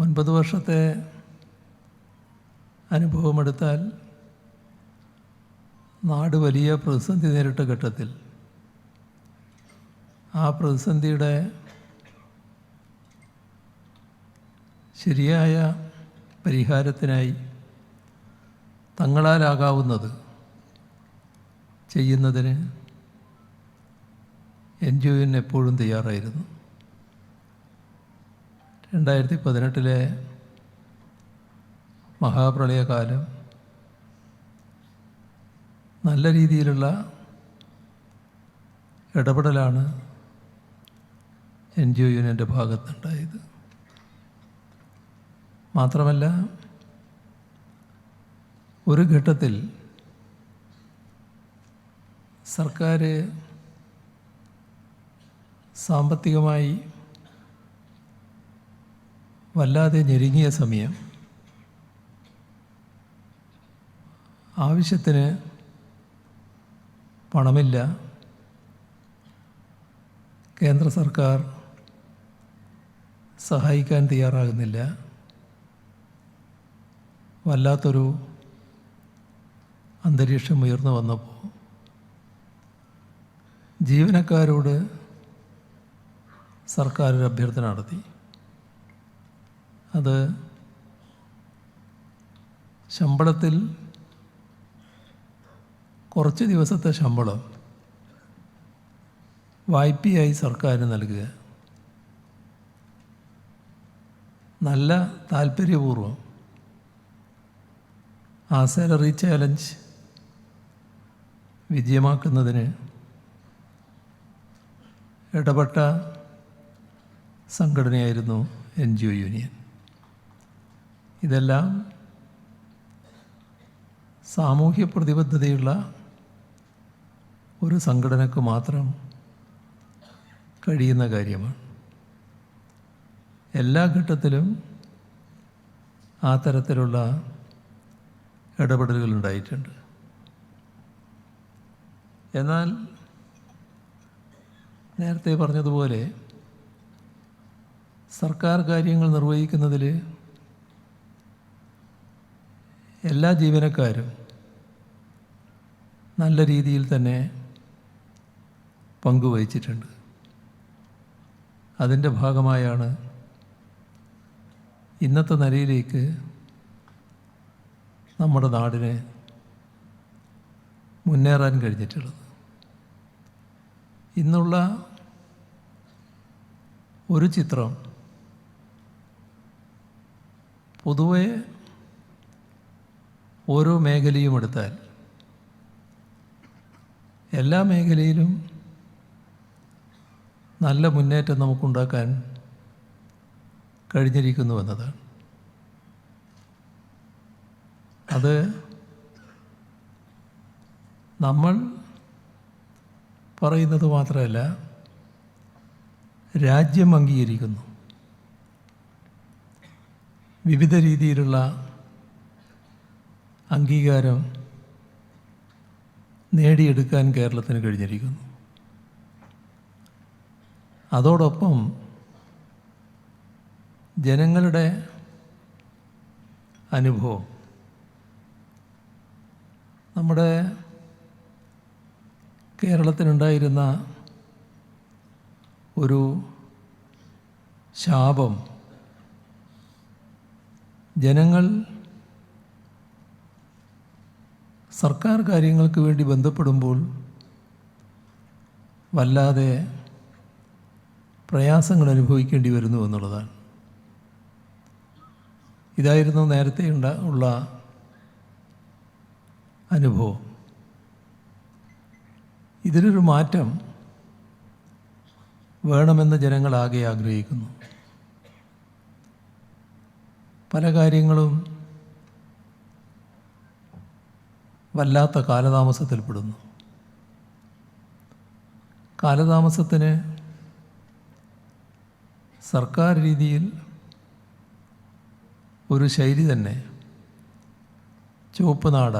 ഒൻപത് വർഷത്തെ അനുഭവമെടുത്താൽ നാട് വലിയ പ്രതിസന്ധി നേരിട്ട ഘട്ടത്തിൽ ആ പ്രതിസന്ധിയുടെ ശരിയായ പരിഹാരത്തിനായി തങ്ങളാലാകാവുന്നത് ചെയ്യുന്നതിന് എൻ ജി ഒ എപ്പോഴും തയ്യാറായിരുന്നു. രണ്ടായിരത്തി പതിനെട്ടിലെ മഹാപ്രളയകാലം നല്ല രീതിയിലുള്ള ഇടപെടലാണ് എൻ ജി ഒ യൂണിയന്റെ ഭാഗത്തുണ്ടായത്. മാത്രമല്ല ഒരു ഘട്ടത്തിൽ സർക്കാർ സാമ്പത്തികമായി വല്ലാതെ ഞെരുങ്ങിയ സമയം. ആവശ്യത്തിന് പണമില്ല. കേന്ദ്ര സർക്കാർ സഹായിക്കാൻ തയ്യാറാകുന്നില്ല. വല്ലാത്തൊരു അന്തരീക്ഷം ഉയർന്നു വന്നപ്പോൾ ജീവനക്കാരോട് സർക്കാർ ഒരു അഭ്യർത്ഥന നടത്തി. അത് ശമ്പളത്തിൽ കുറച്ച് ദിവസത്തെ ശമ്പളം വായ്പയായി സർക്കാർ നൽകുക. നല്ല താല്പര്യപൂർവം ആ സാലറി ചാലഞ്ച് വിജയമാക്കുന്നതിന് ഇടപെട്ട സംഘടനയായിരുന്നു എൻ ജി ഒ യൂണിയൻ. ഇതെല്ലാം സാമൂഹ്യ പ്രതിബദ്ധതയുള്ള ഒരു സംഘടനക്ക് മാത്രം കഴിയുന്ന കാര്യമാണ്. എല്ലാ ഘട്ടത്തിലും ആ തരത്തിലുള്ള ഇടപെടലുകൾ ഉണ്ടായിട്ടുണ്ട്. എന്നാൽ നേരത്തെ പറഞ്ഞതുപോലെ സർക്കാർ കാര്യങ്ങൾ നിർവഹിക്കുന്നതിൽ എല്ലാ ജീവനക്കാരും നല്ല രീതിയിൽ തന്നെ പങ്കുവഹിച്ചിട്ടുണ്ട്. അതിന്റെ ഭാഗമായാണ് ഇന്നത്തെ നിലയിലേക്ക് നമ്മുടെ നാടിനെ മുന്നേറാൻ കഴിഞ്ഞിട്ടുള്ളത്. ഇന്നുള്ള ഒരു ചിത്രം പൊതുവെ ഓരോ മേഖലയും എടുത്താൽ എല്ലാ മേഖലയിലും നല്ല മുന്നേറ്റം നമുക്കുണ്ടാക്കാൻ കഴിഞ്ഞിരിക്കുന്നു എന്നതാണ്. അത് നമ്മൾ പറയുന്നത് മാത്രമല്ല രാജ്യം അംഗീകരിക്കുന്നു. വിവിധ രീതിയിലുള്ള അംഗീകാരം നേടിയെടുക്കാൻ കേരളത്തിന് കഴിഞ്ഞിരിക്കുന്നു. അതോടൊപ്പം ജനങ്ങളുടെ അനുഭവം നമ്മുടെ കേരളത്തിനുണ്ടായിരുന്ന ഒരു ശാപം ജനങ്ങൾ സർക്കാർ കാര്യങ്ങൾക്ക് വേണ്ടി ബന്ധപ്പെടുമ്പോൾ വല്ലാതെ പ്രയാസങ്ങൾ അനുഭവിക്കേണ്ടി വരുന്നു എന്നുള്ളതാണ്. ഇതായിരുന്നു നേരത്തെ ഉണ്ട ഉള്ള അനുഭവം. ഇതിനൊരു മാറ്റം വേണമെന്ന് ജനങ്ങളാകെ ആഗ്രഹിക്കുന്നു. പല കാര്യങ്ങളും വല്ലാത്ത കാലതാമസത്തിൽപ്പെടുന്നു. കാലതാമസത്തിന് സർക്കാർ രീതിയിൽ ഒരു ശൈലി തന്നെ ചുവപ്പ് നാട.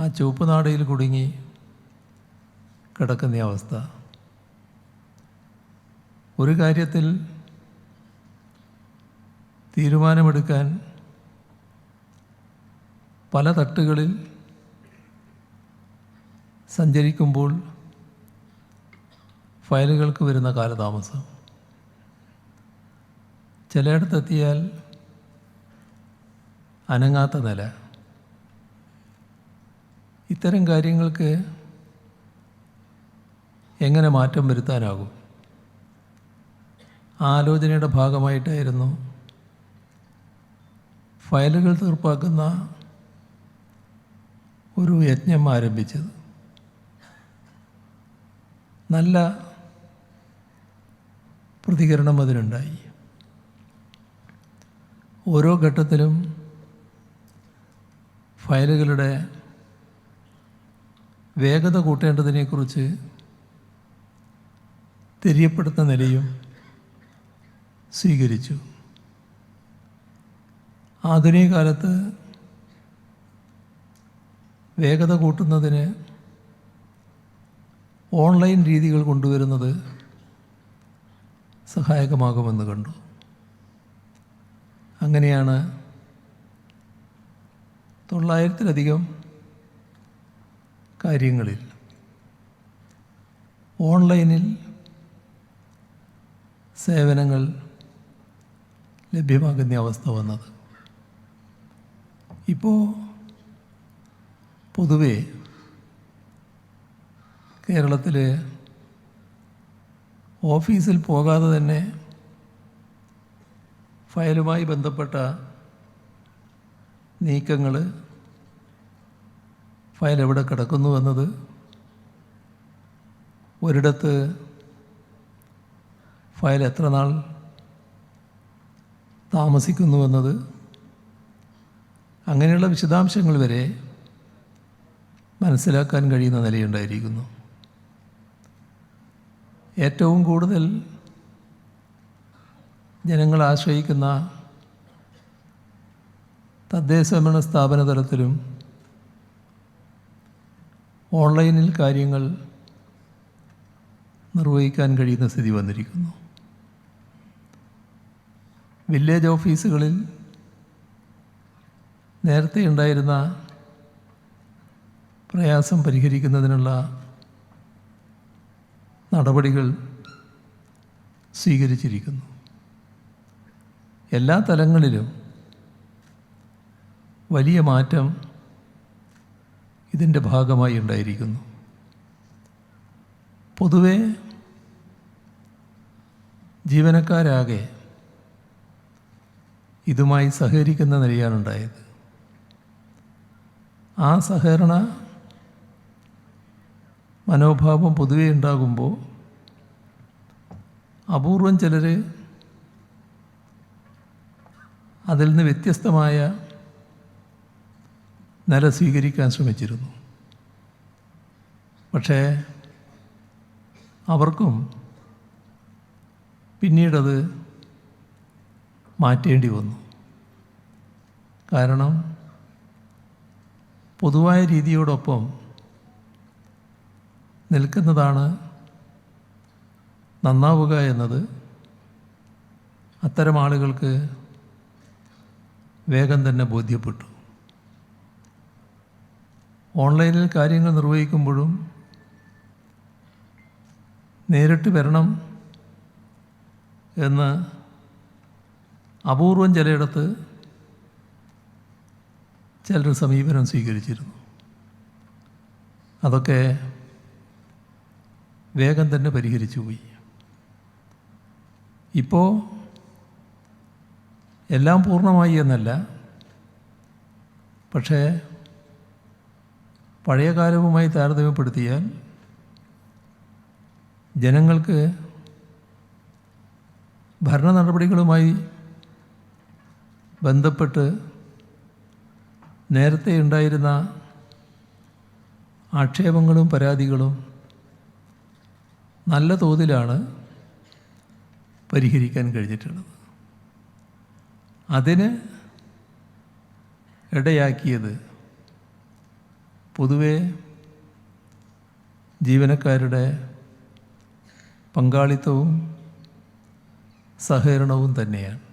ആ ചുവപ്പ് നാടയിൽ കുടുങ്ങി കിടക്കുന്ന അവസ്ഥ. ഒരു കാര്യത്തിൽ തീരുമാനമെടുക്കാൻ പല തട്ടുകളിൽ സഞ്ചരിക്കുമ്പോൾ ഫയലുകൾക്ക് വരുന്ന കാലതാമസം. ചിലയിടത്തെത്തിയാൽ അനങ്ങാത്ത നില. ഇത്തരം കാര്യങ്ങൾക്ക് എങ്ങനെ മാറ്റം വരുത്താനാകും? ആലോചനയുടെ ഭാഗമായിട്ടായിരുന്നു ഫയലുകൾ തീർപ്പാക്കുന്ന ഒരു യജ്ഞം ആരംഭിച്ചത്. നല്ല പ്രതികരണം അതിനുണ്ടായി ഓരോ ഘട്ടത്തിലും ഫയലുകളുടെ വേഗത കൂട്ടേണ്ടതിനെക്കുറിച്ച് തെരിയപ്പെടുത്തുന്ന നിലയും സ്വീകരിച്ചു. ആധുനിക കാലത്ത് വേഗത കൂട്ടുന്നതിന് ഓൺലൈൻ രീതികൾ കൊണ്ടുവരുന്നത് സഹായകമാകുമെന്ന് കണ്ടു. അങ്ങനെയാണ് തൊള്ളായിരത്തിലധികം കാര്യങ്ങളിൽ ഓൺലൈനിൽ സേവനങ്ങൾ ലഭ്യമാകുന്ന അവസ്ഥ വന്നത്. ഇപ്പോൾ പൊതുവെ കേരളത്തിൽ ഓഫീസിൽ പോകാതെ തന്നെ ഫയലുമായി ബന്ധപ്പെട്ട നീക്കങ്ങൾ ഫയൽ എവിടെ കിടക്കുന്നു എന്നത് ഒരിടത്ത് ഫയൽ എത്ര നാൾ താമസിക്കുന്നു എന്നത് അങ്ങനെയുള്ള വിശദാംശങ്ങൾ വരെ മനസ്സിലാക്കാൻ കഴിയുന്ന നിലയുണ്ടായിരിക്കുന്നു. ഏറ്റവും കൂടുതൽ ജനങ്ങൾ ആശ്രയിക്കുന്ന തദ്ദേശഭരണ സ്ഥാപന തലത്തിലും ഓൺലൈനിൽ കാര്യങ്ങൾ നിർവഹിക്കാൻ കഴിയുന്ന സ്ഥിതി വന്നിരിക്കുന്നു. വില്ലേജ് ഓഫീസുകളിൽ നേരത്തെ ഉണ്ടായിരുന്ന പ്രയാസം പരിഹരിക്കുന്നതിനുള്ള നടപടികൾ സ്വീകരിച്ചിരിക്കുന്നു. എല്ലാ തലങ്ങളിലും വലിയ മാറ്റം ഇതിന്റെ ഭാഗമായി ഉണ്ടായിരിക്കുന്നു. പൊതുവെ ജീവനക്കാരാകെ ഇതുമായി സഹകരിക്കുന്ന നിലയാണുണ്ടായത് ആ സഹകരണ മനോഭാവം പൊതുവെ ഉണ്ടാകുമ്പോൾ അപൂർവം ചിലർ അതിൽ നിന്ന് വ്യത്യസ്തമായ നില സ്വീകരിക്കാൻ ശ്രമിച്ചിരുന്നു. പക്ഷേ അവർക്കും പിന്നീടത് മാറ്റേണ്ടി വന്നു. കാരണം പൊതുവായ രീതിയോടൊപ്പം നിൽക്കുന്നതാണ് നന്നാവുക എന്നത്. അത്തരം ആളുകൾക്ക് വേഗം തന്നെ ബോധ്യപ്പെട്ടു. ഓൺലൈനിൽ കാര്യങ്ങൾ നിർവഹിക്കുമ്പോഴും നേരിട്ട് വരണം എന്ന് അപൂർവം ചിലയിടത്ത് ചിലർ സമീപനം സ്വീകരിച്ചിരുന്നു. അതൊക്കെ വേഗം തന്നെ പരിഹരിച്ചു പോയി. ഇപ്പോൾ എല്ലാം പൂർണമായി എന്നല്ല. പക്ഷേ പഴയ കാലവുമായി താരതമ്യപ്പെടുത്തിയാൽ ജനങ്ങൾക്ക് ഭരണ നടപടികളുമായി ബന്ധപ്പെട്ട് നേരത്തെ ഉണ്ടായിരുന്ന ആക്ഷേപങ്ങളും പരാതികളും നല്ല തോതിലാണ് പരിഹരിക്കാൻ കഴിഞ്ഞിട്ടുള്ളത്. അതിന് ഇടയാക്കിയത് പൊതുവെ ജീവനക്കാരുടെ പങ്കാളിത്തവും സഹകരണവും തന്നെയാണ്.